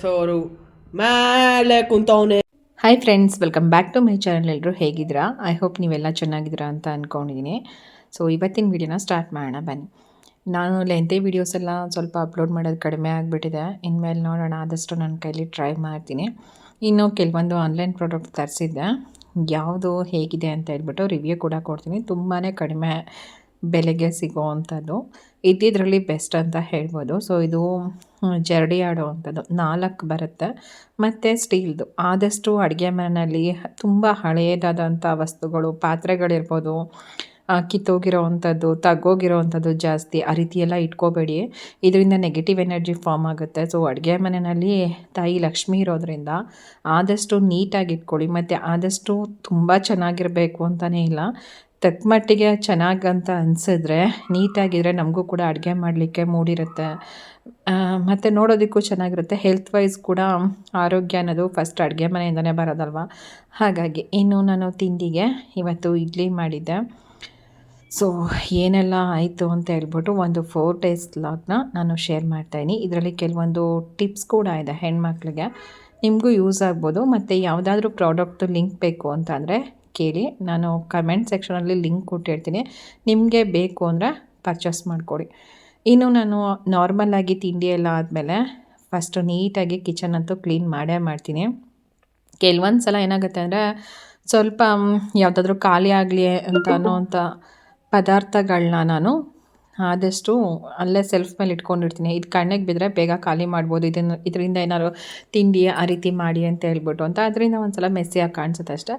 ಮಾತಾಡ್ಸೋರು ಮೇಲೆ ಕುಂತವನೆ. Hi friends welcome back to my channel ಎಲ್ಲರೂ ಹೇಗಿದ್ದೀರಾ? ಐ ಹೋಪ್ ನೀವೆಲ್ಲ ಚೆನ್ನಾಗಿದ್ದೀರಾ ಅಂತ ಅಂದ್ಕೊಂಡಿದ್ದೀನಿ ಸೊ ಇವತ್ತಿನ ವಿಡಿಯೋನ ಸ್ಟಾರ್ಟ್ ಮಾಡೋಣ, ಬನ್ನಿ. ನಾನು ಲೆಂತೆ ವೀಡಿಯೋಸ್ ಎಲ್ಲ ಸ್ವಲ್ಪ ಅಪ್ಲೋಡ್ ಮಾಡೋದು ಕಡಿಮೆ ಆಗಿಬಿಟ್ಟಿದೆ. ಇನ್ಮೇಲೆ ನೋಡೋಣ, ಆದಷ್ಟು ನನ್ನ ಕೈಲಿ ಟ್ರೈ ಮಾಡ್ತೀನಿ. ಇನ್ನು ಕೆಲವೊಂದು ಆನ್ಲೈನ್ ಪ್ರಾಡಕ್ಟ್ ತರಿಸಿದ್ದೆ. ಯಾವುದು ಹೇಗಿದೆ ಅಂತ ಹೇಳ್ಬಿಟ್ಟು ರಿವ್ಯೂ ಕೂಡ ಕೊಡ್ತೀನಿ. ತುಂಬಾ ಕಡಿಮೆ ಬೆಲೆಗೆ ಸಿಗೋವಂಥದ್ದು ಇದ್ದಿದ್ರಲ್ಲಿ ಬೆಸ್ಟ್ ಅಂತ ಹೇಳ್ಬೋದು. ಸೊ ಇದು ಜರಡಿ ಆಡುವಂಥದ್ದು ನಾಲ್ಕು ಬರುತ್ತೆ. ಮತ್ತು ಸ್ಟೀಲ್ದು. ಆದಷ್ಟು ಅಡುಗೆ ಮನೆಯಲ್ಲಿ ತುಂಬ ಹಳೆಯದಾದಂಥ ವಸ್ತುಗಳು, ಪಾತ್ರೆಗಳಿರ್ಬೋದು ಕಿತ್ತೋಗಿರೋವಂಥದ್ದು ಅಂಥದ್ದು ಜಾಸ್ತಿ, ಆ ರೀತಿ ಎಲ್ಲ ಇಟ್ಕೋಬೇಡಿ. ಇದರಿಂದ ನೆಗೆಟಿವ್ ಎನರ್ಜಿ ಫಾರ್ಮ್ ಆಗುತ್ತೆ. ಸೊ ಅಡುಗೆ ಮನೆಯಲ್ಲಿ ತಾಯಿ ಲಕ್ಷ್ಮಿ ಇರೋದರಿಂದ ಆದಷ್ಟು ನೀಟಾಗಿ ಇಟ್ಕೊಳ್ಳಿ. ಮತ್ತು ಆದಷ್ಟು ತುಂಬ ಚೆನ್ನಾಗಿರಬೇಕು ಅಂತಲೇ ಇಲ್ಲ. ತಕ್ಕ ಮಟ್ಟಿಗೆ ಚೆನ್ನಾಗಂತ ಅನಿಸಿದ್ರೆ ನೀಟಾಗಿದ್ದರೆ ನಮಗೂ ಕೂಡ ಅಡುಗೆ ಮಾಡಲಿಕ್ಕೆ ಮೂಡಿರುತ್ತೆ. ಮತ್ತು ನೋಡೋದಕ್ಕೂ ಚೆನ್ನಾಗಿರುತ್ತೆ. ಹೆಲ್ತ್ ವೈಸ್ ಕೂಡ ಆರೋಗ್ಯ ಅನ್ನೋದು ಫಸ್ಟ್ ಅಡುಗೆ ಮನೆಯಿಂದನೇ ಬರೋದಲ್ವ? ಹಾಗಾಗಿ ಇನ್ನು ನಾನು ತಿಂಡಿಗೆ ಇವತ್ತು ಇಡ್ಲಿ ಮಾಡಿದ್ದೆ. ಸೊ ಏನೆಲ್ಲ ಆಯಿತು ಅಂತ ಹೇಳ್ಬಿಟ್ಟು ಒಂದು ಫೋರ್ ಡೇಸ್ ಲಾಗ್ನ ನಾನು ಶೇರ್ ಮಾಡ್ತಾಯಿದ್ದೀನಿ ಇದರಲ್ಲಿ ಕೆಲವೊಂದು ಟಿಪ್ಸ್ ಕೂಡ ಇದೆ ಹೆಣ್ಮಕ್ಳಿಗೆ. ನಿಮಗೂ ಯೂಸ್ ಆಗ್ಬೋದು. ಮತ್ತು ಯಾವುದಾದ್ರೂ ಪ್ರಾಡಕ್ಟು ಲಿಂಕ್ ಬೇಕು ಅಂತಂದರೆ ಕೇಳಿ. ನಾನು ಕಮೆಂಟ್ ಸೆಕ್ಷನಲ್ಲಿ ಲಿಂಕ್ ಕೊಟ್ಟಿರ್ತೀನಿ ನಿಮಗೆ ಬೇಕು ಅಂದರೆ ಪರ್ಚೇಸ್ ಮಾಡಿಕೊಡಿ. ಇನ್ನು ನಾನು ನಾರ್ಮಲಾಗಿ ತಿಂಡಿ ಎಲ್ಲ ಆದಮೇಲೆ ಫಸ್ಟು ನೀಟಾಗಿ ಕಿಚನ್ ಅಂತೂ ಕ್ಲೀನ್ ಮಾಡೇ ಮಾಡ್ತೀನಿ. ಕೆಲವೊಂದು ಸಲ ಏನಾಗುತ್ತೆ ಅಂದರೆ ಸ್ವಲ್ಪ ಯಾವುದಾದ್ರೂ ಖಾಲಿ ಆಗಲಿ ಅಂತ ಅನ್ನೋವಂಥ ಪದಾರ್ಥಗಳನ್ನ ನಾನು ಆದಷ್ಟು ಅಲ್ಲೇ ಸೆಲ್ಫ್ ಮೇಲೆ ಇಟ್ಕೊಂಡಿರ್ತೀನಿ. ಇದು ಕಣ್ಣಿಗೆ ಬಿದ್ದರೆ ಬೇಗ ಖಾಲಿ ಮಾಡ್ಬೋದು. ಇದನ್ನು, ಇದರಿಂದ ಏನಾದ್ರು ತಿಂಡಿ ಆ ರೀತಿ ಮಾಡಿ ಅಂತ ಹೇಳ್ಬಿಟ್ಟು ಅಂತ ಅದರಿಂದ ಒಂದು ಸಲ ಮೆಸ್ಸಿಯಾಗಿ ಕಾಣಿಸುತ್ತೆ ಅಷ್ಟೇ.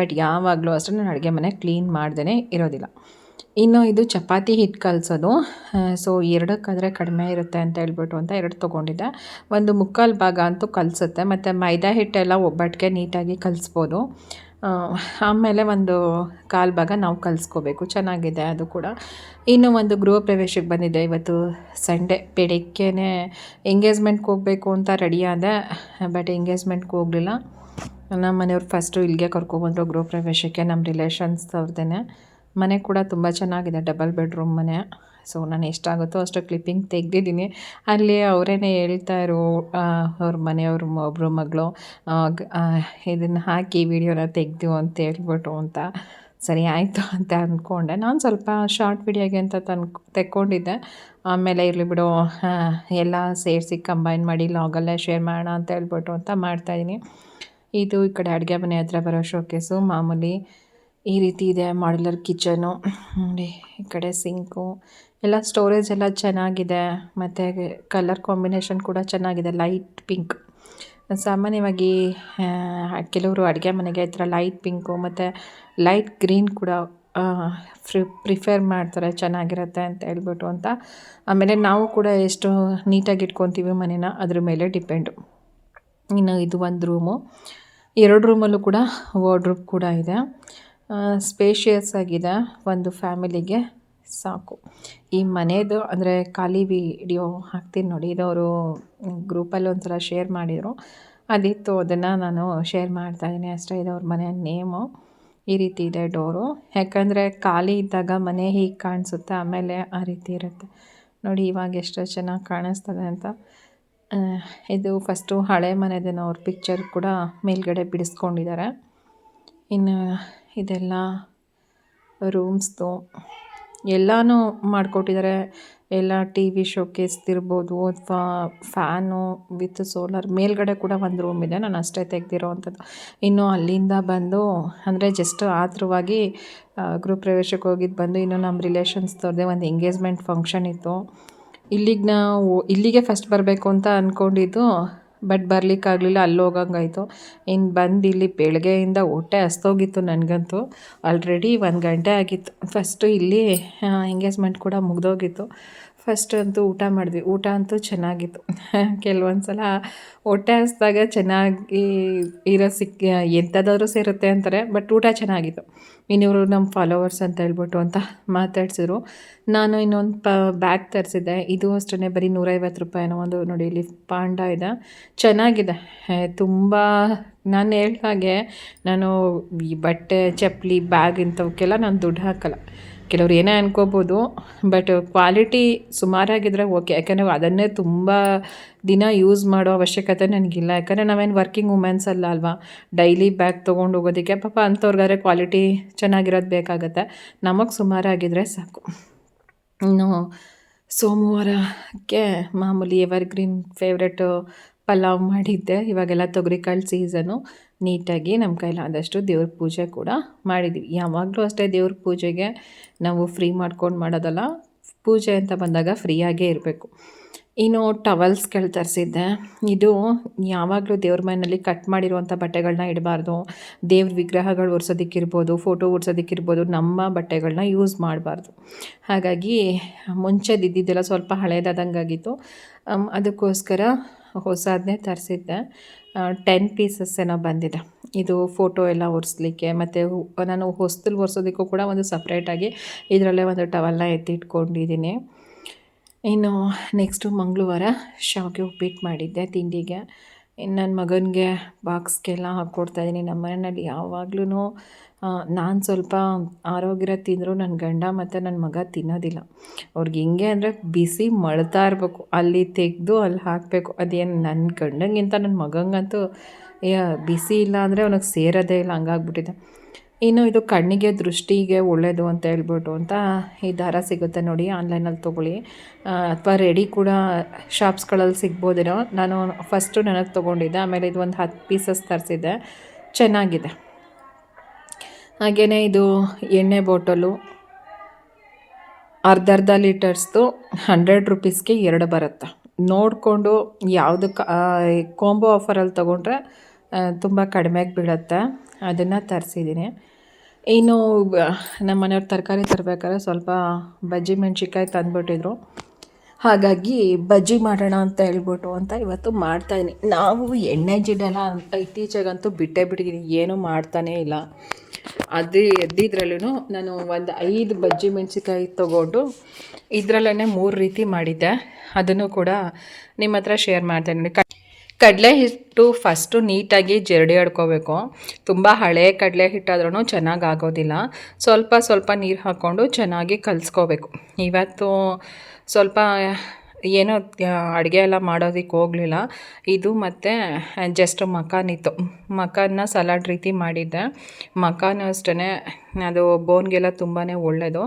ಬಟ್ ಯಾವಾಗಲೂ ಅಷ್ಟೇ ನಾನು ಅಡುಗೆ ಮನೆ ಕ್ಲೀನ್ ಮಾಡ್ದೇ ಇರೋದಿಲ್ಲ. ಇನ್ನು ಇದು ಚಪಾತಿ ಹಿಟ್ಟು ಕಲಸೋದು. ಸೊ ಎರಡಕ್ಕಾದರೆ ಕಡಿಮೆ ಇರುತ್ತೆ ಅಂತ ಹೇಳ್ಬಿಟ್ಟು ಅಂತ ಎರಡು ತೊಗೊಂಡಿದ್ದೆ. ಒಂದು ಮುಕ್ಕಾಲು ಭಾಗ ಅಂತೂ ಕಲಿಸುತ್ತೆ. ಮತ್ತು ಮೈದಾ ಹಿಟ್ಟೆಲ್ಲ ಒಬ್ಬಟ್ಟಿಗೆ ನೀಟಾಗಿ ಕಲಿಸ್ಬೋದು. ಆಮೇಲೆ ಒಂದು ಕಾಲು ಭಾಗ ನಾವು ಕಲಿಸ್ಕೋಬೇಕು. ಚೆನ್ನಾಗಿದೆ ಅದು ಕೂಡ. ಇನ್ನು ಒಂದು ಗೃಹ ಪ್ರವೇಶಕ್ಕೆ ಬಂದಿದ್ದೆ ಇವತ್ತು ಸಂಡೇ ಬೆಳಗ್ಗೆನೇ ಎಂಗೇಜ್ಮೆಂಟ್ಗೆ ಹೋಗಬೇಕು ಅಂತ ರೆಡಿ ಆದೆ ಬಟ್ ಎಂಗೇಜ್ಮೆಂಟ್ಗೆ ಹೋಗಲಿಲ್ಲ. ನಮ್ಮ ಮನೆಯವ್ರು ಫಸ್ಟು ಇಲ್ಲಿಗೆ ಕರ್ಕೊಬಂದರು ಗೃಹ ಪ್ರವೇಶಕ್ಕೆ, ನಮ್ಮ ರಿಲೇಷನ್ಸ್ ಅವ್ರದ್ದೇ ಮನೆ ಕೂಡ ತುಂಬ ಚೆನ್ನಾಗಿದೆ ಡಬಲ್ ಬೆಡ್ರೂಮ್ ಮನೆ. ಸೊ ನಾನು ಎಷ್ಟಾಗುತ್ತೋ ಅಷ್ಟು ಕ್ಲಿಪ್ಪಿಂಗ್ ತೆಗೆದಿದ್ದೀನಿ. ಅಲ್ಲಿ ಅವರೇನೆ ಹೇಳ್ತಾ ಇರೋ ಅವ್ರ ಮನೆಯವರು ಒಬ್ಬರು ಮಗಳು ಇದನ್ನು ಹಾಕಿ ವಿಡಿಯೋನ ತೆಗೆದು ಅಂತ ಹೇಳ್ಬಿಟ್ಟು ಅಂತ ಸರಿ ಆಯಿತು ಅಂತ ಅಂದ್ಕೊಂಡೆ ನಾನು ಸ್ವಲ್ಪ ಶಾರ್ಟ್ ವಿಡಿಯೋಗೆ ಅಂತ ತಂದು, ತೆಕ್ಕೊಂಡಿದ್ದೆ. ಆಮೇಲೆ ಇರಲಿ ಬಿಡು ಎಲ್ಲ ಸೇರಿಸಿ ಕಂಬೈನ್ ಮಾಡಿ ಲಾಗಲ್ಲೇ ಶೇರ್ ಮಾಡೋಣ ಅಂತ ಹೇಳ್ಬಿಟ್ಟು ಅಂತ ಮಾಡ್ತಾಯಿದ್ದೀನಿ ಇದು ಈ ಕಡೆ ಅಡುಗೆ ಮನೆ ಹತ್ರ ಬರೋ ಶೋಕೇಸು ಮಾಮೂಲಿ ಈ ರೀತಿ ಇದೆ ಮಾಡ್ಯುಲರ್ ಕಿಚನು, ನೋಡಿ, ಈ ಕಡೆ ಸಿಂಕು, ಎಲ್ಲ ಸ್ಟೋರೇಜ್ ಎಲ್ಲ ಚೆನ್ನಾಗಿದೆ, ಮತ್ತು ಕಲರ್ ಕಾಂಬಿನೇಷನ್ ಕೂಡ ಚೆನ್ನಾಗಿದೆ, ಲೈಟ್ ಪಿಂಕ್. ಸಾಮಾನ್ಯವಾಗಿ ಕೆಲವರು ಅಡುಗೆ ಮನೆಗೆ ಈ ಥರ ಲೈಟ್ ಪಿಂಕು, ಮತ್ತು ಲೈಟ್ ಗ್ರೀನ್ ಕೂಡ ಫ್ರಿ, ಪ್ರಿಫೇರ್ ಮಾಡ್ತಾರೆ, ಚೆನ್ನಾಗಿರುತ್ತೆ ಅಂತ ಹೇಳ್ಬಿಟ್ಟು ಅಂತ. ಆಮೇಲೆ ನಾವು ಕೂಡ ಎಷ್ಟು ನೀಟಾಗಿ ಇಟ್ಕೊತೀವಿ ಮನೇನ, ಅದ್ರ ಮೇಲೆ ಡಿಪೆಂಡು. ಇನ್ನು ಇದು ಒಂದು ರೂಮು. ಎರಡು ರೂಮಲ್ಲೂ ಕೂಡ ವಾರ್ಡ್ರೂಬ್ ಕೂಡ ಇದೆ. ಸ್ಪೇಷಿಯಸ್ ಆಗಿದೆ ಒಂದು ಫ್ಯಾಮಿಲಿಗೆ. ಸಾಕು. ಈ ಮನೆಯದು ಅಂದರೆ ಖಾಲಿ ವಿಡಿಯೋ ಹಾಕ್ತೀನಿ ನೋಡಿ. ಇದು ಅವರು ಗ್ರೂಪಲ್ಲಿ ಒಂದು ಸಲ ಶೇರ್ ಮಾಡಿದರು. ಅದಿತ್ತು, ಅದನ್ನು ನಾನು ಶೇರ್ ಮಾಡ್ತಾಯಿದ್ದೀನಿ ಅಷ್ಟೇ. ಇದು ಅವ್ರ ಮನೆಯ ನೇಮು. ಈ ರೀತಿ ಇದೆ ಡೋರು. ಯಾಕಂದರೆ ಖಾಲಿ ಇದ್ದಾಗ ಮನೆ ಹೀಗೆ ಕಾಣಿಸುತ್ತೆ, ಆಮೇಲೆ ಆ ರೀತಿ ಇರುತ್ತೆ. ನೋಡಿ, ಇವಾಗ ಎಷ್ಟು ಚೆನ್ನಾಗಿ ಕಾಣಿಸ್ತದೆ ಅಂತ. ಇದು ಫಸ್ಟು ಹಳೆ ಮನೆದೇನೋ ಅವ್ರ ಪಿಕ್ಚರ್ ಕೂಡ ಮೇಲ್ಗಡೆ ಬಿಡಿಸ್ಕೊಂಡಿದ್ದಾರೆ. ಇನ್ನು ಇದೆಲ್ಲ ರೂಮ್ಸ್ದು ಎಲ್ಲನೂ ಮಾಡಿಕೊಟ್ಟಿದ್ದಾರೆ ಎಲ್ಲ ಟಿ ವಿ ಶೋಕೇಸ್ದಿರ್ಬೋದು ಅಥವಾ ಫ್ಯಾನು ವಿತ್ ಸೋಲಾರ್ ಮೇಲ್ಗಡೆ ಕೂಡ ಒಂದು ರೂಮ್ ಇದೆ. ನಾನು ಅಷ್ಟೇ ತೆಗೆದಿರೋ ಅಂಥದ್ದು. ಇನ್ನು ಅಲ್ಲಿಂದ ಬಂದು, ಅಂದರೆ ಜಸ್ಟ್ ಆತುರವಾಗಿ ಗೃಹ ಪ್ರವೇಶಕ್ಕೆ ಹೋಗಿದ್ದು ಬಂದು ಇನ್ನು ನಮ್ಮ ರಿಲೇಷನ್ಸ್ದವ್ರದ್ದೇ ಒಂದು ಎಂಗೇಜ್ಮೆಂಟ್ ಫಂಕ್ಷನ್ ಇತ್ತು. ಇಲ್ಲಿಗೆ ನಾವು, ಇಲ್ಲಿಗೆ ಫಸ್ಟ್ ಬರಬೇಕು ಅಂತ ಅಂದ್ಕೊಂಡಿದ್ದು ಬಟ್ ಬರಲಿಕ್ಕಾಗಲಿಲ್ಲ, ಅಲ್ಲಿ ಹೋಗಂಗಾಯ್ತು. ಇನ್ನು ಬಂದು ಇಲ್ಲಿ ಬೆಳಗ್ಗೆಯಿಂದ ಹೊಟ್ಟೆ ಹಸ್ತೋಗಿತ್ತು ನನಗಂತೂ. ಆಲ್ರೆಡಿ ಒಂದು ಗಂಟೆ ಆಗಿತ್ತು. ಫಸ್ಟು ಇಲ್ಲಿ ಎಂಗೇಜ್ಮೆಂಟ್ ಕೂಡ ಮುಗ್ದೋಗಿತ್ತು. ಫಸ್ಟ್ ಅಂತೂ ಊಟ ಮಾಡಿದ್ವಿ. ಊಟ ಅಂತೂ ಚೆನ್ನಾಗಿತ್ತು. ಕೆಲವೊಂದು ಸಲ ಹೊಟ್ಟೆ ಹಸ್ದಾಗ ಚೆನ್ನಾಗಿ ಇರೋ ಸಿಕ್ಕ ಎಂಥದಾದ್ರೂ ಸೇರುತ್ತೆ ಅಂತಾರೆ, ಬಟ್ ಊಟ ಚೆನ್ನಾಗಿತ್ತು. ಇನ್ನಿವರು ನಮ್ಮ ಫಾಲೋವರ್ಸ್ ಅಂತ ಹೇಳ್ಬಿಟ್ಟು ಅಂತ ಮಾತಾಡ್ಸಿದ್ರು. ನಾನು ಇನ್ನೊಂದು ಪ ಬ್ಯಾಗ್ ತರಿಸಿದ್ದೆ. ಇದು ಅಷ್ಟೇ ಬರೀ ನೂರೈವತ್ತು ರೂಪಾಯಿನೋ ಒಂದು ನೋಡಿ, ಇಲ್ಲಿ ಪಾಂಡ ಇದೆ. ಚೆನ್ನಾಗಿದೆ. ತುಂಬ, ನಾನು ಹೇಳ್ದಾಗೆ ನಾನು ಈ ಬಟ್ಟೆ, ಚಪ್ಪಲಿ ಬ್ಯಾಗ್ ಇಂಥವಕ್ಕೆಲ್ಲ ನಾನು ದುಡ್ಡು ಹಾಕಲ್ಲ. ಕೆಲವ್ರು ಏನೇ ಅನ್ಕೋಬೋದು ಬಟ್ ಕ್ವಾಲಿಟಿ ಸುಮಾರಾಗಿದ್ರೆ ಓಕೆ ಯಾಕಂದರೆ ಅದನ್ನೇ ತುಂಬ ದಿನ ಯೂಸ್ ಮಾಡೋ ಅವಶ್ಯಕತೆ ನನಗಿಲ್ಲ. ಯಾಕಂದರೆ ನಾವೇನು ವರ್ಕಿಂಗ್ ವುಮೆನ್ಸ್ ಅಲ್ಲ ಅಲ್ವಾ? ಡೈಲಿ ಬ್ಯಾಗ್ ತೊಗೊಂಡು ಹೋಗೋದಕ್ಕೆ ಪಾಪ ಅಂಥವ್ರಿಗಾದ್ರೆ ಕ್ವಾಲಿಟಿ ಚೆನ್ನಾಗಿರೋದು ಬೇಕಾಗತ್ತೆ. ನಮಗೆ ಸುಮಾರಾಗಿದ್ದರೆ ಸಾಕು. ಇನ್ನು ಸೋಮವಾರಕ್ಕೆ ಮಾಮೂಲಿ ಎವರ್ಗ್ರೀನ್ ಫೇವ್ರೆಟು ಪಲಾವ್ ಮಾಡಿದ್ದೆ. ಇವಾಗೆಲ್ಲ ತೊಗರಿಕಾಳು ಸೀಸನು ನೀಟಾಗಿ ನಮ್ಮ ಕೈಲಾದಷ್ಟು ದೇವ್ರ ಪೂಜೆ ಕೂಡ ಮಾಡಿದ್ದೀವಿ ಯಾವಾಗಲೂ ಅಷ್ಟೇ ದೇವ್ರ ಪೂಜೆಗೆ ನಾವು ಫ್ರೀ ಮಾಡ್ಕೊಂಡು ಮಾಡೋದಲ್ಲ ಪೂಜೆ ಅಂತ ಬಂದಾಗ ಫ್ರೀಯಾಗೇ ಇರಬೇಕು. ಇನ್ನು ಟವಲ್ಸ್ಗಳು ತರಿಸಿದ್ದೆ. ಇದು ಯಾವಾಗಲೂ ದೇವ್ರ ಮನೆಯಲ್ಲಿ ಕಟ್ ಮಾಡಿರುವಂಥ ಬಟ್ಟೆಗಳನ್ನ ಇಡಬಾರ್ದು. ದೇವ್ರ ವಿಗ್ರಹಗಳು ಒರ್ಸೋದಕ್ಕಿರ್ಬೋದು ಫೋಟೋ ಒರ್ಸೋದಕ್ಕಿರ್ಬೋದು ನಮ್ಮ ಬಟ್ಟೆಗಳನ್ನ ಯೂಸ್ ಮಾಡಬಾರ್ದು. ಹಾಗಾಗಿ ಮುಂಚೆದಿದ್ದಿದ್ದೆಲ್ಲ ಸ್ವಲ್ಪ ಹಳೇದಾದಂಗಾಗಿತ್ತು. ಅಮ್, ಅದಕ್ಕೋಸ್ಕರ ಹೊಸದನ್ನೇ ತರಿಸಿದ್ದೆ. ಟೆನ್ ಪೀಸಸ್ ಏನೋ ಬಂದಿದೆ. ಇದು ಫೋಟೋ ಎಲ್ಲ ಒರೆಸ್ಲಿಕ್ಕೆ ಮತ್ತು ನಾನು ಹೊಸ್ದಲ್ಲಿ ಒರೆಸೋದಕ್ಕೂ ಕೂಡ ಒಂದು ಸಪ್ರೇಟಾಗಿ ಇದರಲ್ಲೇ ಒಂದು ಟವಲ್ನ ಎತ್ತಿಟ್ಕೊಂಡಿದ್ದೀನಿ. ಇನ್ನು ನೆಕ್ಸ್ಟು ಮಂಗಳವಾರ ಶಾವಿಗೆ ಉಪ್ಪಿಟ್ಟು ಮಾಡಿದ್ದೆ ತಿಂಡಿಗೆ. ಇನ್ನು ನನ್ನ ಮಗನಿಗೆ ಬಾಕ್ಸ್ಗೆಲ್ಲ ಹಾಕ್ಕೊಡ್ತಾಯಿದ್ದೀನಿ ನಮ್ಮ ಮನೆಯಲ್ಲಿ ಯಾವಾಗ್ಲೂ ನಾನು ಸ್ವಲ್ಪ ಆರೋಗ್ಯ ತಿಂದರೂ ನನ್ನ ಗಂಡ ಮತ್ತು ನನ್ನ ಮಗ ತಿನ್ನೋದಿಲ್ಲ. ಅವ್ರಿಗೆ ಹೆಂಗೆ ಅಂದರೆ ಬಿಸಿ ಮಳ್ತಾ ಇರಬೇಕು. ಅಲ್ಲಿ ತೆಗೆದು ಅಲ್ಲಿ ಹಾಕಬೇಕು. ಅದೇನು ನನ್ನ ಗಂಡಂಗಿಂತ ನನ್ನ ಮಗಂಗಂತೂ ಬಿಸಿ ಇಲ್ಲ ಅಂದರೆ ಅವನಿಗೆ ಸೇರೋದೇ ಇಲ್ಲ. ಹಂಗಾಗ್ಬಿಟ್ಟಿದೆ. ಇನ್ನು ಇದು ಕಣ್ಣಿಗೆ, ದೃಷ್ಟಿಗೆ ಒಳ್ಳೆಯದು ಅಂತ ಹೇಳ್ಬಿಟ್ಟು ಅಂತ ಈ ದಾರ ಸಿಗುತ್ತೆ ನೋಡಿ ಆನ್ಲೈನಲ್ಲಿ ತೊಗೊಳ್ಳಿ. ಅಥವಾ ರೆಡಿ ಕೂಡ ಶಾಪ್ಸ್ಗಳಲ್ಲಿ ಸಿಗ್ಬೋದೇನೋ ನಾನು ಫಸ್ಟು ನನಗೆ ತೊಗೊಂಡಿದ್ದೆ, ಆಮೇಲೆ ಇದು ಒಂದು ಹತ್ತು ಪೀಸಸ್ ತರಿಸಿದ್ದೆ. ಚೆನ್ನಾಗಿದೆ. ಹಾಗೆಯೇ ಇದು ಎಣ್ಣೆ ಬಾಟಲು ಅರ್ಧ ಅರ್ಧ ಲೀಟರ್ಸ್ದು ಹಂಡ್ರೆಡ್ ರುಪೀಸ್ಗೆ ಎರಡು ಬರುತ್ತೆ. ನೋಡಿಕೊಂಡು ಯಾವುದಕ್ಕೆ ಕಾಂಬೋ ಆಫರಲ್ಲಿ ತೊಗೊಂಡ್ರೆ ತುಂಬ ಕಡಿಮೆಗೆ ಬೀಳುತ್ತೆ. ಅದನ್ನು ತರಿಸಿದ್ದೀನಿ. ಇನ್ನು ನಮ್ಮ ಮನೆಯವ್ರು ತರಕಾರಿ ತರಬೇಕಾದ್ರೆ ಸ್ವಲ್ಪ ಬಜ್ಜಿ ಮೆಣ್ಸಿನ್ಕಾಯಿ ತಂದುಬಿಟ್ಟಿದ್ರು. ಹಾಗಾಗಿ ಬಜ್ಜಿ ಮಾಡೋಣ ಅಂತ ಹೇಳ್ಬಿಟ್ಟು ಅಂತ ಇವತ್ತು ಮಾಡ್ತಾಯಿದ್ದೀನಿ ನಾವು ಎಣ್ಣೆ ಅಂತ ಇತ್ತೀಚೆಗಂತೂ ಬಿಟ್ಟೇ ಬಿಟ್ಟಿದ್ದೀನಿ ಏನೂ ಮಾಡ್ತಾನೇ ಇಲ್ಲ. ಅದು ಎದ್ದಿದ್ರಲ್ಲೂ ನಾನು ಒಂದು ಐದು ಬಜ್ಜಿ ಮೆಣಸಿನ್ಕಾಯಿ ತೊಗೊಂಡು ಇದರಲ್ಲೇ ಮೂರು ರೀತಿ ಮಾಡಿದ್ದೆ. ಅದನ್ನು ಕೂಡ ನಿಮ್ಮ ಹತ್ರ ಶೇರ್ ಮಾಡ್ತೇನೆ ಕಡಲೆ ಹಿಟ್ಟು ಫಸ್ಟು ನೀಟಾಗಿ ಜರಡಿ ಆಡ್ಕೋಬೇಕು ತುಂಬ ಹಳೆ ಕಡಲೆ ಹಿಟ್ಟಾದ್ರೂ ಚೆನ್ನಾಗಿ ಆಗೋದಿಲ್ಲ. ಸ್ವಲ್ಪ ಸ್ವಲ್ಪ ನೀರು ಹಾಕ್ಕೊಂಡು ಚೆನ್ನಾಗಿ ಕಲಿಸ್ಕೋಬೇಕು. ಇವತ್ತು ಸ್ವಲ್ಪ ಏನೋ ಅಡುಗೆ ಎಲ್ಲ ಮಾಡೋದಕ್ಕೆ ಹೋಗಲಿಲ್ಲ. ಇದು ಮತ್ತು ಜಸ್ಟ್ ಮಕಾನ್ ಇತ್ತು. ಮಕಾನ್ನ ಸಲಾಡ್ ರೀತಿ ಮಾಡಿದ್ದೆ. ಮಕಾನ್ ಅಷ್ಟೇ ಅದು ಬೋನ್ಗೆಲ್ಲ ತುಂಬಾ ಒಳ್ಳೆಯದು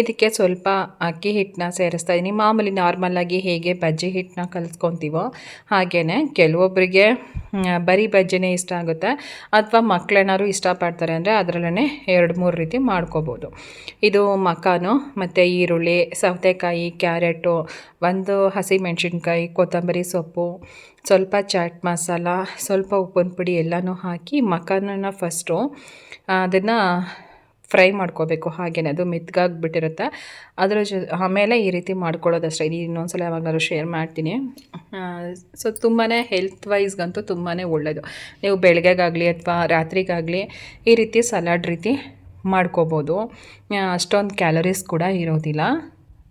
ಇದಕ್ಕೆ ಸ್ವಲ್ಪ ಅಕ್ಕಿ ಹಿಟ್ಟನ್ನ ಸೇರಿಸ್ತಾ ಇದ್ದೀನಿ ಮಾಮೂಲಿ ನಾರ್ಮಲಾಗಿ ಹೇಗೆ ಬಜ್ಜಿ ಹಿಟ್ಟನ್ನ ಕಲಿಸ್ಕೊತೀವೋ ಹಾಗೆಯೇ ಕೆಲವೊಬ್ಬರಿಗೆ ಬರೀ ಬಜ್ಜಿನೇ ಇಷ್ಟ ಆಗುತ್ತೆ. ಅಥವಾ ಮಕ್ಕಳೇನಾದ್ರು ಇಷ್ಟಪಡ್ತಾರೆ ಅಂದರೆ ಅದರಲ್ಲೇ ಎರಡು ಮೂರು ರೀತಿ ಮಾಡ್ಕೋಬೋದು. ಇದು ಮಕಾನು ಮತ್ತು ಈರುಳ್ಳಿ, ಸೌತೆಕಾಯಿ, ಕ್ಯಾರೆಟು, ಒಂದು ಹಸಿಮೆಣ್ಸಿನ್ಕಾಯಿ, ಕೊತ್ತಂಬರಿ ಸೊಪ್ಪು, ಸ್ವಲ್ಪ ಚಾಟ್ ಮಸಾಲ, ಸ್ವಲ್ಪ ಉಪ್ಪಿನ ಪುಡಿ ಎಲ್ಲನೂ ಹಾಕಿ ಮಕಾನನ್ನು ಫಸ್ಟು ಅದನ್ನು ಫ್ರೈ ಮಾಡ್ಕೋಬೇಕು ಹಾಗೇನೆ, ಅದು ಮೆತ್ತಗಾಗ್ಬಿಟ್ಟಿರುತ್ತೆ ಅದರ ಜೊ, ಆಮೇಲೆ ಈ ರೀತಿ ಮಾಡ್ಕೊಳ್ಳೋದಷ್ಟೇ. ಇದು ಇನ್ನೊಂದ್ಸಲ ಯಾವಾಗಲೂ ಶೇರ್ ಮಾಡ್ತೀನಿ. ಸೊ ತುಂಬಾ ಹೆಲ್ತ್ ವೈಸ್ಗಂತೂ ತುಂಬಾ ಒಳ್ಳೆಯದು ನೀವು ಬೆಳಗ್ಗೆಗಾಗಲಿ ಅಥವಾ ರಾತ್ರಿಗಾಗಲಿ ಈ ರೀತಿ ಸಲಾಡ್ ರೀತಿ ಮಾಡ್ಕೋಬೋದು. ಅಷ್ಟೊಂದು ಕ್ಯಾಲರೀಸ್ ಕೂಡ ಇರೋದಿಲ್ಲ.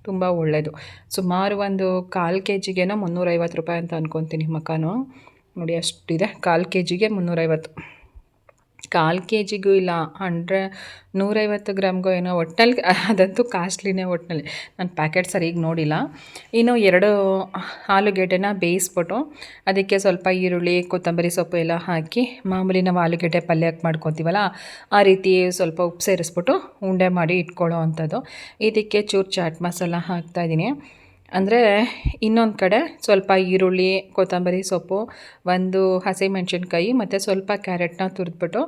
ತುಂಬ ಒಳ್ಳೆಯದು ಸುಮಾರು ಒಂದು ಕಾಲು ಕೆ ಜಿಗೇನೋ ಮುನ್ನೂರೈವತ್ತು ರೂಪಾಯಿ ಅಂತ ಅಂದ್ಕೊತೀನಿ ಮಕಾನು. ನೋಡಿ ಅಷ್ಟಿದೆ. ಕಾಲು ಕೆ ಜಿಗೆ ಮುನ್ನೂರೈವತ್ತು. ಕಾಲು ಕೆ ಜಿಗೂ ಇಲ್ಲ ಹಂಡ್ರೆ ನೂರೈವತ್ತು ಗ್ರಾಮ್ಗೂ ಏನೋ ಒಟ್ಟಿನಲ್ಲಿ ಅದಂತೂ ಕಾಸ್ಟ್ಲಿನೇ ಒಟ್ಟಿನಲ್ಲಿ ನಾನು ಪ್ಯಾಕೆಟ್ ಸರಿಗೆ ನೋಡಿಲ್ಲ. ಇನ್ನು ಎರಡು ಆಲೂಗೆಡ್ಡೆನ ಬೇಯಿಸ್ಬಿಟ್ಟು ಅದಕ್ಕೆ ಸ್ವಲ್ಪ ಈರುಳ್ಳಿ, ಕೊತ್ತಂಬರಿ ಸೊಪ್ಪು ಎಲ್ಲ ಹಾಕಿ ಮಾಮೂಲಿ ನಾವು ಆಲೂಗೆಡ್ಡೆ ಪಲ್ಯಕ್ಕೆ ಮಾಡ್ಕೊತೀವಲ್ಲ, ಆ ರೀತಿ ಸ್ವಲ್ಪ ಉಪ್ಪು ಸೇರಿಸ್ಬಿಟ್ಟು ಉಂಡೆ ಮಾಡಿ ಇಟ್ಕೊಳ್ಳೋ ಅಂಥದ್ದು. ಇದಕ್ಕೆ ಚೂರು ಚಾಟ್ ಮಸಾಲ ಹಾಕ್ತಾಯಿದ್ದೀನಿ ಅಂದರೆ ಇನ್ನೊಂದು ಕಡೆ ಸ್ವಲ್ಪ ಈರುಳ್ಳಿ, ಕೊತ್ತಂಬರಿ ಸೊಪ್ಪು, ಒಂದು ಹಸಿಮೆಣ್ಸಿನ್ಕಾಯಿ ಮತ್ತು ಸ್ವಲ್ಪ ಕ್ಯಾರೆಟ್ನ ತುರಿದ್ಬಿಟ್ಟು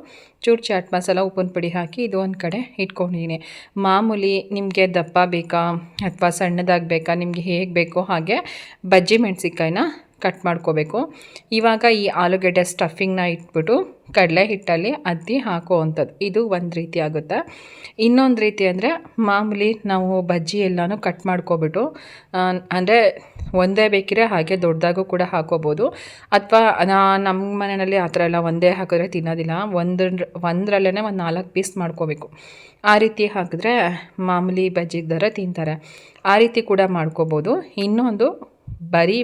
ಚೂರು ಚಾಟ್ ಮಸಾಲ, ಉಪ್ಪಿನ ಪುಡಿ ಹಾಕಿ ಇದು ಒಂದು ಕಡೆ ಇಟ್ಕೊಂಡಿದ್ದೀನಿ ಮಾಮೂಲಿ ನಿಮಗೆ ದಪ್ಪ ಬೇಕಾ ಅಥವಾ ಸಣ್ಣದಾಗಬೇಕಾ, ನಿಮಗೆ ಹೇಗೆ ಬೇಕೋ ಹಾಗೆ ಬಜ್ಜಿ ಮೆಣಸಿನ್ಕಾಯಿನ ಕಟ್ ಮಾಡ್ಕೋಬೇಕು. ಇವಾಗ ಈ ಆಲೂಗೆಡ್ಡೆ ಸ್ಟಫಿಂಗ್ನ ಇಟ್ಬಿಟ್ಟು ಕಡಲೆ ಹಿಟ್ಟಲ್ಲಿ ಅದ್ದಿ ಹಾಕೋ ಅಂಥದ್ದು ಇದು ಒಂದು ರೀತಿ ಆಗುತ್ತೆ. ಇನ್ನೊಂದು ರೀತಿ ಅಂದರೆ ಮಾಮೂಲಿ ನಾವು ಬಜ್ಜಿ ಎಲ್ಲನೂ ಕಟ್ ಮಾಡ್ಕೊಬಿಟ್ಟು ಅಂದರೆ ಒಂದೇ ಬೇಕಿದ್ರೆ ಹಾಗೆ ದೊಡ್ಡದಾಗೂ ಕೂಡ ಹಾಕೋಬೋದು. ಅಥವಾ ನಮ್ಮ ಮನೆಯಲ್ಲಿ ಆ ಥರ ಎಲ್ಲ ಒಂದೇ ಹಾಕಿದ್ರೆ ತಿನ್ನೋದಿಲ್ಲ. ಒಂದ್ರ ಒಂದರಲ್ಲೇ ಒಂದು ನಾಲ್ಕು ಪೀಸ್ ಮಾಡ್ಕೋಬೇಕು. ಆ ರೀತಿ ಹಾಕಿದ್ರೆ ಮಾಮೂಲಿ ಬಜ್ಜಿ ಥರ ತಿಂತಾರೆ. ಆ ರೀತಿ ಕೂಡ ಮಾಡ್ಕೋಬೋದು. ಇನ್ನೊಂದು ಬರೀ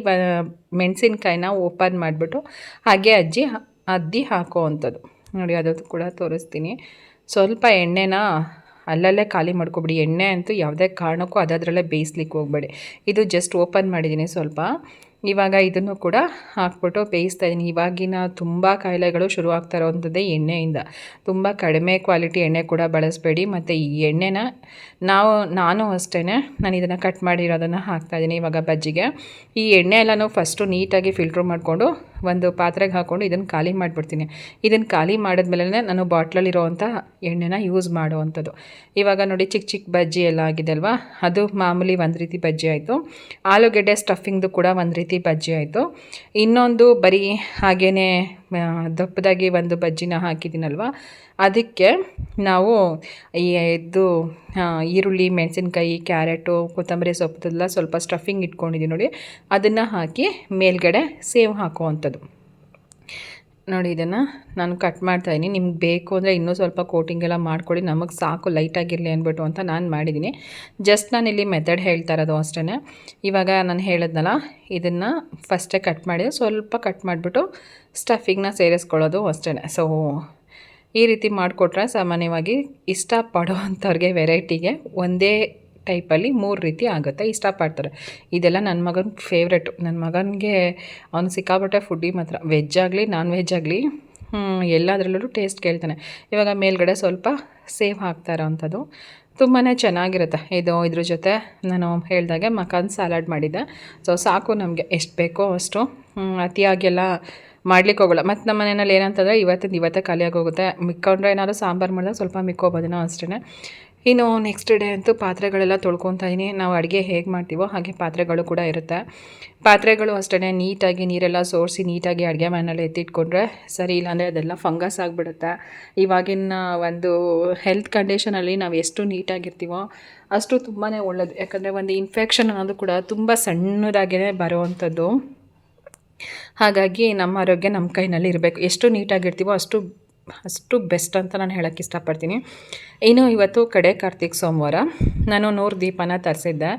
ಮೆಣಸಿನ್ಕಾಯಿನ ಓಪನ್ ಮಾಡಿಬಿಟ್ಟು ಹಾಗೆ ಅಜ್ಜಿ ಅದ್ದಿ ಹಾಕೋ ಅಂಥದ್ದು ನೋಡಿ ಅದು ಕೂಡ ತೋರಿಸ್ತೀನಿ. ಸ್ವಲ್ಪ ಎಣ್ಣೆನ ಅಲ್ಲಲ್ಲೇ ಖಾಲಿ ಮಾಡ್ಕೊಬಿಡಿ. ಎಣ್ಣೆ ಅಂತೂ ಯಾವುದೇ ಕಾರಣಕ್ಕೂ ಅದರಲ್ಲೇ ಬೇಯಿಸ್ಲಿಕ್ಕೆ ಹೋಗಬೇಡಿ. ಇದು ಜಸ್ಟ್ ಓಪನ್ ಮಾಡಿದ್ದೀನಿ ಸ್ವಲ್ಪ. ಇವಾಗ ಇದನ್ನು ಕೂಡ ಹಾಕ್ಬಿಟ್ಟು ಬೇಯಿಸ್ತಾ ಇದ್ದೀನಿ. ಇವಾಗಿನ ತುಂಬ ಕಾಯಿಲೆಗಳು ಶುರು ಆಗ್ತಾ ಇರೋವಂಥದ್ದೇ ಎಣ್ಣೆಯಿಂದ. ತುಂಬ ಕಡಿಮೆ ಕ್ವಾಲಿಟಿ ಎಣ್ಣೆ ಕೂಡ ಬಳಸಬೇಡಿ. ಮತ್ತು ಈ ಎಣ್ಣೆನ ನಾವು, ನಾನು ಅಷ್ಟೇ ನಾನು ಇದನ್ನು ಕಟ್ ಮಾಡಿರೋದನ್ನು ಹಾಕ್ತಾಯಿದ್ದೀನಿ ಇವಾಗ ಬಜ್ಜಿಗೆ. ಈ ಎಣ್ಣೆ ಎಲ್ಲನೂ ಫಸ್ಟು ನೀಟಾಗಿ ಫಿಲ್ಟ್ರ್ ಮಾಡಿಕೊಂಡು ಒಂದು ಪಾತ್ರೆಗೆ ಹಾಕ್ಕೊಂಡು ಇದನ್ನು ಖಾಲಿ ಮಾಡಿಬಿಡ್ತೀನಿ. ಇದನ್ನು ಖಾಲಿ ಮಾಡಿದ್ಮೇಲೆ ನಾನು ಬಾಟ್ಲಲ್ಲಿರೋವಂಥ ಎಣ್ಣೆನ ಯೂಸ್ ಮಾಡುವಂಥದ್ದು. ಇವಾಗ ನೋಡಿ ಚಿಕ್ಕ ಚಿಕ್ಕ ಬಜ್ಜಿ ಎಲ್ಲ ಆಗಿದೆ ಅಲ್ವಾ ಅದು ಮಾಮೂಲಿ ಒಂದು ರೀತಿ ಬಜ್ಜಿ ಆಯಿತು. ಆಲೂಗೆಡ್ಡೆ ಸ್ಟಫಿಂಗ್ದು ಕೂಡ ಒಂದು ರೀತಿ ಬಜ್ಜಿ ಆಯಿತು. ಇನ್ನೊಂದು ಬರೀ ಹಾಗೇ ದಪ್ಪದಾಗಿ ಒಂದು ಬಜ್ಜಿನ ಹಾಕಿದ್ದೀನಲ್ವ? ಅದಕ್ಕೆ ನಾವು ಈ ಇದು ಈರುಳ್ಳಿ, ಮೆಣಸಿನ್ಕಾಯಿ, ಕ್ಯಾರೆಟು, ಕೊತ್ತಂಬರಿ ಸೊಪ್ಪದೆಲ್ಲ ಸ್ವಲ್ಪ ಸ್ಟಫಿಂಗ್ ಇಟ್ಕೊಂಡಿದ್ದೀನಿ ನೋಡಿ. ಅದನ್ನು ಹಾಕಿ ಮೇಲ್ಗಡೆ ಸೇವ್ ಹಾಕುವಂಥದ್ದು. ನೋಡಿ ಇದನ್ನು ನಾನು ಕಟ್ ಮಾಡ್ತಾಯಿದ್ದೀನಿ ನಿಮ್ಗೆ ಬೇಕು ಅಂದರೆ ಇನ್ನೂ ಸ್ವಲ್ಪ ಕೋಟಿಂಗ್ ಎಲ್ಲ ಮಾಡ್ಕೊಳ್ಳಿ ನಮಗೆ ಸಾಕು ಲೈಟಾಗಿರಲಿ ಅಂದ್ಬಿಟ್ಟು ಅಂತ ನಾನು ಮಾಡಿದ್ದೀನಿ ಜಸ್ಟ್ ನಾನು ಇಲ್ಲಿ ಮೆಥಡ್ ಹೇಳ್ತಾ ಇರೋದು ಅಷ್ಟೇ ಇವಾಗ ನಾನು ಹೇಳಿದ್ನಲ್ಲ, ಇದನ್ನು ಫಸ್ಟೇ ಕಟ್ ಮಾಡಿ ಸ್ವಲ್ಪ ಕಟ್ ಮಾಡಿಬಿಟ್ಟು ಸ್ಟಫಿಂಗ್ನ ಸೇರಿಸ್ಕೊಳ್ಳೋದು ಅಷ್ಟೇ ಸೊ ಈ ರೀತಿ ಮಾಡಿಕೊಟ್ರೆ ಸಾಮಾನ್ಯವಾಗಿ ಇಷ್ಟಪಡೋವಂಥವ್ರಿಗೆ ವೆರೈಟಿಗೆ ಒಂದೇ ಟೈಪಲ್ಲಿ ಮೂರು ರೀತಿ ಆಗುತ್ತೆ. ಇಷ್ಟಪಡ್ತಾರೆ ಇದೆಲ್ಲ ನನ್ನ ಮಗನ ಫೇವ್ರೆಟು ನನ್ನ ಮಗನಿಗೆ ಅವನು ಸಿಕ್ಕಾಪಟ್ಟೆ ಫುಡ್ಡಿ ಮಾತ್ರ. ವೆಜ್ ಆಗಲಿ ನಾನ್ ವೆಜ್ ಆಗಲಿ ಎಲ್ಲದರಲ್ಲೂ ಟೇಸ್ಟ್ ಕೇಳ್ತಾನೆ. ಇವಾಗ ಮೇಲ್ಗಡೆ ಸ್ವಲ್ಪ ಸೇವ್ ಹಾಕ್ತಾ ಇರೋವಂಥದ್ದು. ತುಂಬಾ ಚೆನ್ನಾಗಿರುತ್ತೆ. ಇದು, ಇದ್ರ ಜೊತೆ ನಾನು ಹೇಳಿದಾಗೆ ಮಕಾನ್ ಸಲಾಡ್ ಮಾಡಿದ್ದೆ. ಸೊ ಸಾಕು ನಮಗೆ. ಎಷ್ಟು ಬೇಕೋ ಅಷ್ಟು. ಅತಿಯಾಗಿ ಎಲ್ಲ ಮಾಡ್ಲಿಕ್ಕೆ ಹೋಗಲ್ಲ. ಮತ್ತು ನಮ್ಮ ಮನೆಯಲ್ಲಿ ಏನಂತಂದರೆ ಇವತ್ತಿನ ಇವತ್ತೇ ಖಾಲಿಯಾಗಿ ಹೋಗುತ್ತೆ. ಮಿಕ್ಕೊಂಡ್ರೆ ಏನಾದರೂ ಸಾಂಬಾರು ಮಾಡಿದಾಗ ಸ್ವಲ್ಪ ಮಿಕ್ಕೋಬೋದೇನೋ ಅಷ್ಟೇ ಇನ್ನು ನೆಕ್ಸ್ಟ್ ಡೇ ಅಂತೂ ಪಾತ್ರೆಗಳೆಲ್ಲ ತೊಳ್ಕೊತಾ ಇದೀನಿ. ನಾವು ಅಡುಗೆ ಹೇಗೆ ಮಾಡ್ತೀವೋ ಹಾಗೆ ಪಾತ್ರೆಗಳು ಕೂಡ ಇರುತ್ತೆ. ಪಾತ್ರೆಗಳು ಅಷ್ಟೇ ನೀಟಾಗಿ ನೀರೆಲ್ಲ ಸೋರಿಸಿ ನೀಟಾಗಿ ಅಡುಗೆ ಮನೆಯಲ್ಲಿ ಎತ್ತಿಟ್ಕೊಂಡ್ರೆ ಸರಿ ಇಲ್ಲಾಂದರೆ ಅದೆಲ್ಲ ಫಂಗಸ್ ಆಗಿಬಿಡುತ್ತೆ. ಇವಾಗಿನ ಒಂದು ಹೆಲ್ತ್ ಕಂಡೀಷನಲ್ಲಿ ನಾವು ಎಷ್ಟು ನೀಟಾಗಿರ್ತೀವೋ ಅಷ್ಟು ತುಂಬಾ ಒಳ್ಳೆಯದು ಯಾಕಂದರೆ ಒಂದು ಇನ್ಫೆಕ್ಷನ್ ಅನ್ನೋದು ಕೂಡ ತುಂಬ ಸಣ್ಣದಾಗೇ ಬರುವಂಥದ್ದು. ಹಾಗಾಗಿ ನಮ್ಮ ಆರೋಗ್ಯ ನಮ್ಮ ಕೈನಲ್ಲಿ ಇರಬೇಕು. ಎಷ್ಟು ನೀಟಾಗಿರ್ತೀವೋ ಅಷ್ಟು ಅಷ್ಟು ಬೆಸ್ಟ್ ಅಂತ ನಾನು ಹೇಳೋಕ್ಕೆ ಇಷ್ಟಪಡ್ತೀನಿ. ಇನ್ನು ಇವತ್ತು ಕಡೆ ಕಾರ್ತಿಕ್ ಸೋಮವಾರ. ನಾನು ನೂರು ದೀಪನ ತರಿಸಿದ್ದೆ.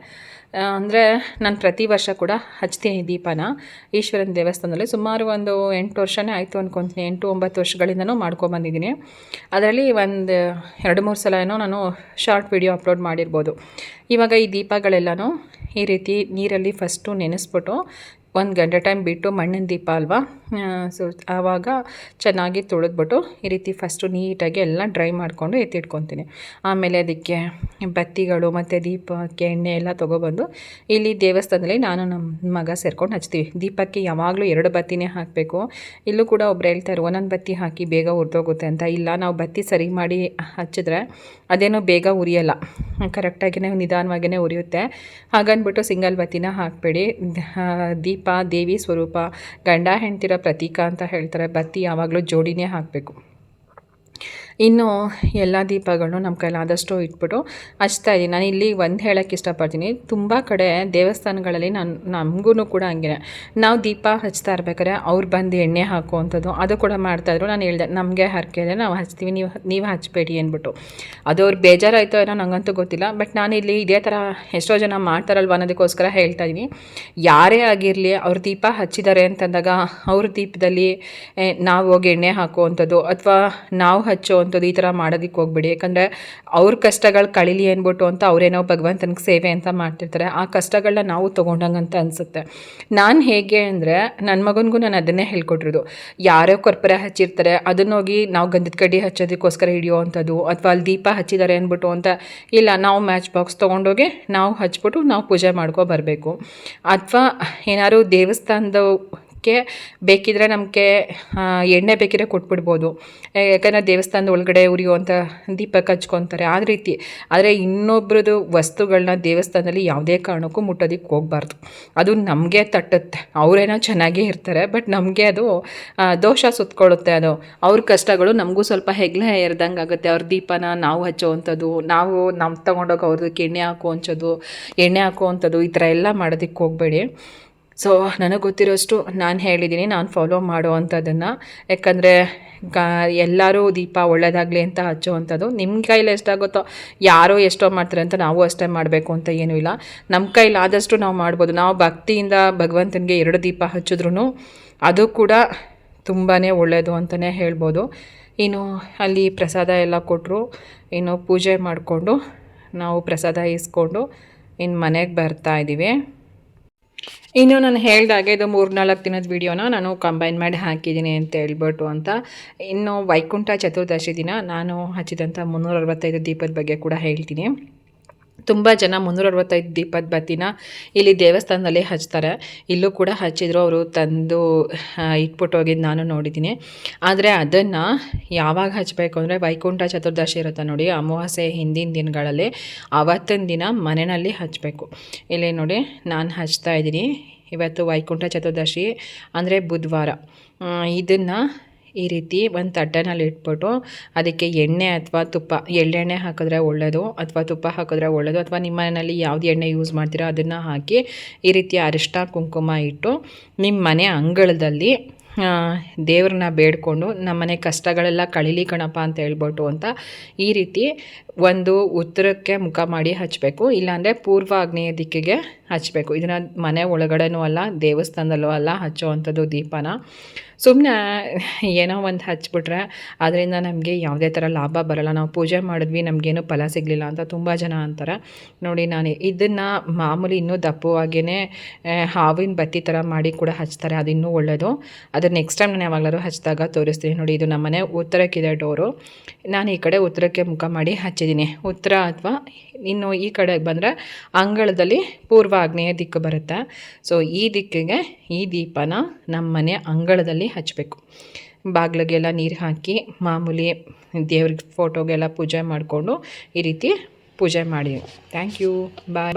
ಅಂದರೆ ನಾನು ಪ್ರತಿ ವರ್ಷ ಕೂಡ ಹಚ್ತೀನಿ ದೀಪನ. ಈಶ್ವರನ ದೇವಸ್ಥಾನದಲ್ಲಿ ಸುಮಾರು ಒಂದು ಎಂಟು ವರ್ಷನೇ ಆಯಿತು ಅಂದ್ಕೊತೀನಿ ಎಂಟು ಒಂಬತ್ತು ವರ್ಷಗಳಿಂದನೂ ಮಾಡ್ಕೊಬಂದಿದ್ದೀನಿ ಅದರಲ್ಲಿ ಒಂದು ಎರಡು ಮೂರು ಸಲ ಏನೋ ನಾನು ಶಾರ್ಟ್ ವಿಡಿಯೋ ಅಪ್ಲೋಡ್ ಮಾಡಿರ್ಬೋದು. ಇವಾಗ ಈ ದೀಪಗಳೆಲ್ಲನೂ ಈ ರೀತಿ ನೀರಲ್ಲಿ ಫಸ್ಟು ನೆನೆಸ್ಬಿಟ್ಟು ಒಂದು ಗಂಟೆ ಟೈಮ್ ಬಿಟ್ಟು ಮಣ್ಣಿನ ದೀಪ ಅಲ್ವಾ? ಸೊ ಆವಾಗ ಚೆನ್ನಾಗಿ ತೊಳೆದ್ಬಿಟ್ಟು ಈ ರೀತಿ ಫಸ್ಟು ನೀಟಾಗಿ ಎಲ್ಲ ಡ್ರೈ ಮಾಡಿಕೊಂಡು ಎತ್ತಿಟ್ಕೊತೀನಿ. ಆಮೇಲೆ ಅದಕ್ಕೆ ಬತ್ತಿಗಳು ಮತ್ತು ದೀಪಕ್ಕೆ ಎಣ್ಣೆ ಎಲ್ಲ ತೊಗೊಬಂದು ಇಲ್ಲಿ ದೇವಸ್ಥಾನದಲ್ಲಿ ನಾನು ನಮ್ಮ ಮಗ ಸೇರ್ಕೊಂಡು ಹಚ್ತೀವಿ. ದೀಪಕ್ಕೆ ಯಾವಾಗಲೂ ಎರಡು ಬತ್ತಿನೇ ಹಾಕಬೇಕು. ಇಲ್ಲೂ ಕೂಡ ಒಬ್ರು ಹೇಳ್ತಾರೆ, ಒಂದೊಂದು ಬತ್ತಿ ಹಾಕಿ ಬೇಗ ಉರಿದೋಗುತ್ತೆ ಅಂತ. ಇಲ್ಲ, ನಾವು ಬತ್ತಿ ಸರಿ ಮಾಡಿ ಹಚ್ಚಿದ್ರೆ ಅದೇನೋ ಬೇಗ ಉರಿಯಲ್ಲ. ಕರೆಕ್ಟಾಗಿಯೇ ನಿಧಾನವಾಗಿಯೇ ಉರಿಯುತ್ತೆ. ಹಾಗನ್ಬಿಟ್ಟು ಸಿಂಗಲ್ ಬತ್ತಿನ ಹಾಕಬೇಡಿ. ದೀಪ, ದೇವಿ ಸ್ವರೂಪ, ಗಂಡ ಹೆಂಡ್ತಿರ ಪ್ರತೀಕ ಅಂತ ಹೇಳ್ತಾರೆ. ಬತ್ತಿ ಯಾವಾಗಲೂ ಜೋಡಿನೇ ಹಾಕಬೇಕು. ಇನ್ನು ಎಲ್ಲ ದೀಪಗಳನ್ನು ನಮ್ಮ ಕೈಲಾದಷ್ಟು ಇಟ್ಬಿಟ್ಟು ಹಚ್ತಾ ಇದ್ದೀನಿ. ನಾನು ಇಲ್ಲಿ ಒಂದು ಹೇಳೋಕ್ಕೆ ಇಷ್ಟಪಡ್ತೀನಿ. ತುಂಬ ಕಡೆ ದೇವಸ್ಥಾನಗಳಲ್ಲಿ ನಾನು ನಮಗೂ ಕೂಡ ಹಂಗೆ ನಾವು ದೀಪ ಹಚ್ತಾ ಇರ್ಬೇಕಾದ್ರೆ ಅವ್ರು ಬಂದು ಎಣ್ಣೆ ಹಾಕುವಂಥದ್ದು ಅದು ಕೂಡ ಮಾಡ್ತಾಯಿದ್ರು ನಾನು ಹೇಳ್ದೆ, ನಮಗೆ ಹರಕೆ ಇದೆ ನಾವು ಹಚ್ತೀವಿ, ನೀವು ನೀವು ಹಚ್ಚಬೇಡಿ ಅಂದ್ಬಿಟ್ಟು. ಅದು ಅವ್ರು ಬೇಜಾರಾಯ್ತೋ ಏನೋ ನನಗಂತೂ ಗೊತ್ತಿಲ್ಲ. ಬಟ್ ನಾನು ಇಲ್ಲಿ ಇದೇ ಥರ ಎಷ್ಟೋ ಜನ ಮಾಡ್ತಾರಲ್ವ ಅನ್ನೋದಕ್ಕೋಸ್ಕರ ಹೇಳ್ತಾ ಇದ್ದೀನಿ. ಯಾರೇ ಆಗಿರಲಿ ಅವ್ರ ದೀಪ ಹಚ್ಚಿದ್ದಾರೆ ಅಂತಂದಾಗ ಅವ್ರ ದೀಪದಲ್ಲಿ ನಾವು ಹೋಗಿ ಎಣ್ಣೆ ಹಾಕುವಂಥದ್ದು ಅಥವಾ ನಾವು ಹಚ್ಚುವಂಥದ್ದು ಈ ಥರ ಮಾಡೋದಕ್ಕೆ ಹೋಗ್ಬೇಡಿ. ಯಾಕಂದರೆ ಅವ್ರ ಕಷ್ಟಗಳು ಕಳೀಲಿ ಅಂದ್ಬಿಟ್ಟು ಅಂತ ಅವರೇನೋ ಭಗವಂತನಿಗೆ ಸೇವೆ ಅಂತ ಮಾಡ್ತಿರ್ತಾರೆ. ಆ ಕಷ್ಟಗಳನ್ನ ನಾವು ತೊಗೊಂಡಂಗೆ ಅಂತ ಅನಿಸುತ್ತೆ. ನಾನು ಹೇಗೆ ಅಂದರೆ ನನ್ನ ಮಗನಿಗೂ ನಾನು ಅದನ್ನೇ ಹೇಳ್ಕೊಟ್ಟಿರೋದು. ಯಾರೋ ಕೊರ್ಪರೆ ಹಚ್ಚಿರ್ತಾರೆ. ಅದನ್ನೋಗಿ ನಾವು ಗಂಧದ ಕಡ್ಡಿ ಹಚ್ಚೋದಕ್ಕೋಸ್ಕರ ಹಿಡಿಯೋ ಅಂಥದ್ದು ಅಥವಾ ಅಲ್ಲಿ ದೀಪ ಹಚ್ಚಿದ್ದಾರೆ ಅಂದ್ಬಿಟ್ಟು ಅಂತ ಇಲ್ಲ, ನಾವು ಮ್ಯಾಚ್ ಬಾಕ್ಸ್ ತೊಗೊಂಡೋಗಿ ನಾವು ಹಚ್ಬಿಟ್ಟು ನಾವು ಪೂಜೆ ಮಾಡ್ಕೊ ಬರಬೇಕು. ಅಥವಾ ಏನಾದ್ರು ದೇವಸ್ಥಾನದ ಕ್ಕೆ ಬೇಕಿದ್ರೆ ನಮಗೆ ಎಣ್ಣೆ ಬೇಕಿದ್ರೆ ಕೊಟ್ಬಿಡ್ಬೋದು. ಯಾಕಂದರೆ ದೇವಸ್ಥಾನದ ಒಳಗಡೆ ಉರಿಯುವಂಥ ದೀಪಕ್ಕೆ ಹಚ್ಕೊತಾರೆ ಆ ರೀತಿ. ಆದರೆ ಇನ್ನೊಬ್ರದ್ದು ವಸ್ತುಗಳನ್ನ ದೇವಸ್ಥಾನದಲ್ಲಿ ಯಾವುದೇ ಕಾರಣಕ್ಕೂ ಮುಟ್ಟೋದಕ್ಕೆ ಹೋಗಬಾರ್ದು. ಅದು ನಮಗೆ ತಟ್ಟುತ್ತೆ. ಅವರೇನೋ ಚೆನ್ನಾಗೇ ಇರ್ತಾರೆ, ಬಟ್ ನಮಗೆ ಅದು ದೋಷ ಸುತ್ಕೊಳ್ಳುತ್ತೆ ಅದು. ಅವ್ರ ಕಷ್ಟಗಳು ನಮಗೂ ಸ್ವಲ್ಪ ಹೆಗ್ಲೆ ಎರ್ದಂಗೆ ಆಗುತ್ತೆ. ಅವ್ರ ದೀಪನ ನಾವು ಹಚ್ಚೋವಂಥದ್ದು, ನಾವು ನಮ್ಮ ತಗೊಂಡೋಗಿ ಅವ್ರದಕ್ಕೆ ಎಣ್ಣೆ ಹಾಕುವಂಥದ್ದು ಎಣ್ಣೆ ಹಾಕುವಂಥದ್ದು ಈ ಥರ ಎಲ್ಲ ಮಾಡೋದಕ್ಕೆ ಹೋಗಬೇಡಿ. ಸೊ ನನಗೆ ಗೊತ್ತಿರೋಷ್ಟು ನಾನು ಹೇಳಿದ್ದೀನಿ ನಾನು ಫಾಲೋ ಮಾಡುವಂಥದ್ದನ್ನು ಯಾಕಂದರೆ, ಗ, ಎಲ್ಲರೂ ದೀಪ ಒಳ್ಳೇದಾಗಲಿ ಅಂತ ಹಚ್ಚುವಂಥದ್ದು. ನಿಮ್ಮ ಕೈಲಿ ಎಷ್ಟಾಗುತ್ತೋ, ಯಾರೋ ಎಷ್ಟೋ ಮಾಡ್ತಾರೆ ಅಂತ ನಾವು ಅಷ್ಟೇ ಮಾಡಬೇಕು ಅಂತ ಏನೂ ಇಲ್ಲ. ನಮ್ಮ ಕೈಲಿ ಆದಷ್ಟು ನಾವು ಮಾಡ್ಬೋದು. ನಾವು ಭಕ್ತಿಯಿಂದ ಭಗವಂತನಿಗೆ ಎರಡು ದೀಪ ಹಚ್ಚಿದ್ರೂ ಅದು ಕೂಡ ತುಂಬಾ ಒಳ್ಳೆಯದು ಅಂತಲೇ ಹೇಳ್ಬೋದು. ಇನ್ನು ಅಲ್ಲಿ ಪ್ರಸಾದ ಎಲ್ಲ ಕೊಟ್ಟರು ಇನ್ನು ಪೂಜೆ ಮಾಡಿಕೊಂಡು ನಾವು ಪ್ರಸಾದ ಇಸ್ಕೊಂಡು ಇನ್ನು ಮನೆಗೆ ಬರ್ತಾ ಇದ್ದೀವಿ ಇನ್ನು ನಾನು ಹೇಳ್ದಾಗೆ ಇದು ಮೂರ್ನಾಲ್ಕು ದಿನದ ವಿಡಿಯೋನ ನಾನು ಕಂಬೈನ್ ಮಾಡಿ ಹಾಕಿದ್ದೀನಿ ಅಂತ ಹೇಳ್ಬಿಟ್ಟು ಅಂತ. ಇನ್ನು ವೈಕುಂಠ ಚತುರ್ದಶಿ ದಿನ ನಾನು ಹಚ್ಚಿದಂಥ ಮುನ್ನೂರ ಅರವತ್ತೈದು ದೀಪದ ಬಗ್ಗೆ ಕೂಡ ಹೇಳ್ತೀನಿ. ತುಂಬ ಜನ ಮುನ್ನೂರ ಅರವತ್ತೈದು ದೀಪದ ಬತ್ತಿನ ಇಲ್ಲಿ ದೇವಸ್ಥಾನದಲ್ಲಿ ಹಚ್ತಾರೆ. ಇಲ್ಲೂ ಕೂಡ ಹಚ್ಚಿದ್ರು ಅವರು ತಂದು ಇಟ್ಬಿಟ್ಟು ಹೋಗಿದ್ದು ನಾನು ನೋಡಿದ್ದೀನಿ ಆದರೆ ಅದನ್ನು ಯಾವಾಗ ಹಚ್ಚಬೇಕು ಅಂದರೆ ವೈಕುಂಠ ಚತುರ್ದಶಿ ಇರುತ್ತೆ ನೋಡಿ, ಅಮಾವಾಸ್ಯೆ ಹಿಂದಿನ ದಿನಗಳಲ್ಲಿ ಆವತ್ತಿನ ದಿನ ಮನೆಯಲ್ಲಿ ಹಚ್ಚಬೇಕು ಇಲ್ಲಿ ನೋಡಿ ನಾನು ಹಚ್ತಾ ಇದ್ದೀನಿ. ಇವತ್ತು ವೈಕುಂಠ ಚತುರ್ದಶಿ ಅಂದರೆ ಬುಧವಾರ. ಇದನ್ನು ಈ ರೀತಿ ಒಂದು ತಟ್ಟೆನಲ್ಲಿ ಇಟ್ಬಿಟ್ಟು ಅದಕ್ಕೆ ಎಣ್ಣೆ ಅಥವಾ ತುಪ್ಪ, ಎಳ್ಳೆಣ್ಣೆ ಹಾಕಿದ್ರೆ ಒಳ್ಳೆಯದು ಅಥವಾ ತುಪ್ಪ ಹಾಕಿದ್ರೆ ಒಳ್ಳೆಯದು ಅಥವಾ ನಿಮ್ಮ ಮನೆಯಲ್ಲಿ ಯಾವುದು ಎಣ್ಣೆ ಯೂಸ್ ಮಾಡ್ತೀರೋ ಅದನ್ನು ಹಾಕಿ ಈ ರೀತಿ ಅರಿಶಿನ ಕುಂಕುಮ ಇಟ್ಟು ನಿಮ್ಮ ಮನೆ ಅಂಗಳದಲ್ಲಿ ದೇವ್ರನ್ನ ಬೇಡಿಕೊಂಡು ನಮ್ಮನೆ ಕಷ್ಟಗಳೆಲ್ಲ ಕಳೀಲಿ ಕಣಪ್ಪ ಅಂತ ಹೇಳ್ಬಿಟ್ಟು ಅಂತ ಈ ರೀತಿ ಒಂದು ಉತ್ತರಕ್ಕೆ ಮುಖ ಮಾಡಿ ಹಚ್ಚಬೇಕು ಇಲ್ಲಾಂದರೆ ಪೂರ್ವ ಆಗ್ನೇಯ ದಿಕ್ಕಿಗೆ ಹಚ್ಚಬೇಕು ಇದನ್ನು ಮನೆ ಒಳಗಡೆನೂ ಅಲ್ಲ, ದೇವಸ್ಥಾನದಲ್ಲೂ ಅಲ್ಲ ಹಚ್ಚುವಂಥದ್ದು ದೀಪನ. ಸುಮ್ಮನೆ ಏನೋ ಒಂದು ಹಚ್ಚಿಬಿಟ್ರೆ ಅದರಿಂದ ನಮಗೆ ಯಾವುದೇ ಥರ ಲಾಭ ಬರಲ್ಲ. ನಾವು ಪೂಜೆ ಮಾಡಿದ್ವಿ, ನಮಗೇನು ಫಲ ಸಿಗಲಿಲ್ಲ ಅಂತ ತುಂಬ ಜನ ಅಂತಾರೆ. ನೋಡಿ ನಾನು, ಇದನ್ನು ಮಾಮೂಲಿ ಇನ್ನೂ ದಪ್ಪವಾಗಿಯೇ ಹಾವಿನ ಬತ್ತಿ ಥರ ಮಾಡಿ ಕೂಡ ಹಚ್ತಾರೆ. ಅದು ಇನ್ನೂ ಒಳ್ಳೆಯದು ಅದು ನೆಕ್ಸ್ಟ್ ಟೈಮ್ ನಾನು ಯಾವಾಗಲಾದ್ರೂ ಹಚ್ಚಿದಾಗ ತೋರಿಸ್ತೀನಿ. ನೋಡಿ, ಇದು ನಮ್ಮನೆ ಉತ್ತರಕ್ಕಿದೆ ಡೋರು ನಾನು ಈ ಕಡೆ ಉತ್ತರಕ್ಕೆ ಮುಖ ಮಾಡಿ ಹಚ್ಚಿದ್ದೀನಿ ಉತ್ತರ ಅಥವಾ ಇನ್ನು ಈ ಕಡೆಗೆ ಬಂದರೆ ಅಂಗಳದಲ್ಲಿ ಪೂರ್ವ ಆಗ್ನೇಯ ದಿಕ್ಕು ಬರುತ್ತೆ. ಸೊ ಈ ದಿಕ್ಕಿಗೆ ಈ ದೀಪನ ನಮ್ಮ ಮನೆ ಅಂಗಳದಲ್ಲಿ ಹಚ್ಚಬೇಕು ಬಾಗಿಲಿಗೆಲ್ಲ ನೀರು ಹಾಕಿ ಮಾಮೂಲಿ ದೇವ್ರಿಗೆ ಫೋಟೋಗೆಲ್ಲ ಪೂಜೆ ಮಾಡಿಕೊಂಡು ಈ ರೀತಿ ಪೂಜೆ ಮಾಡಿ. Thank you bye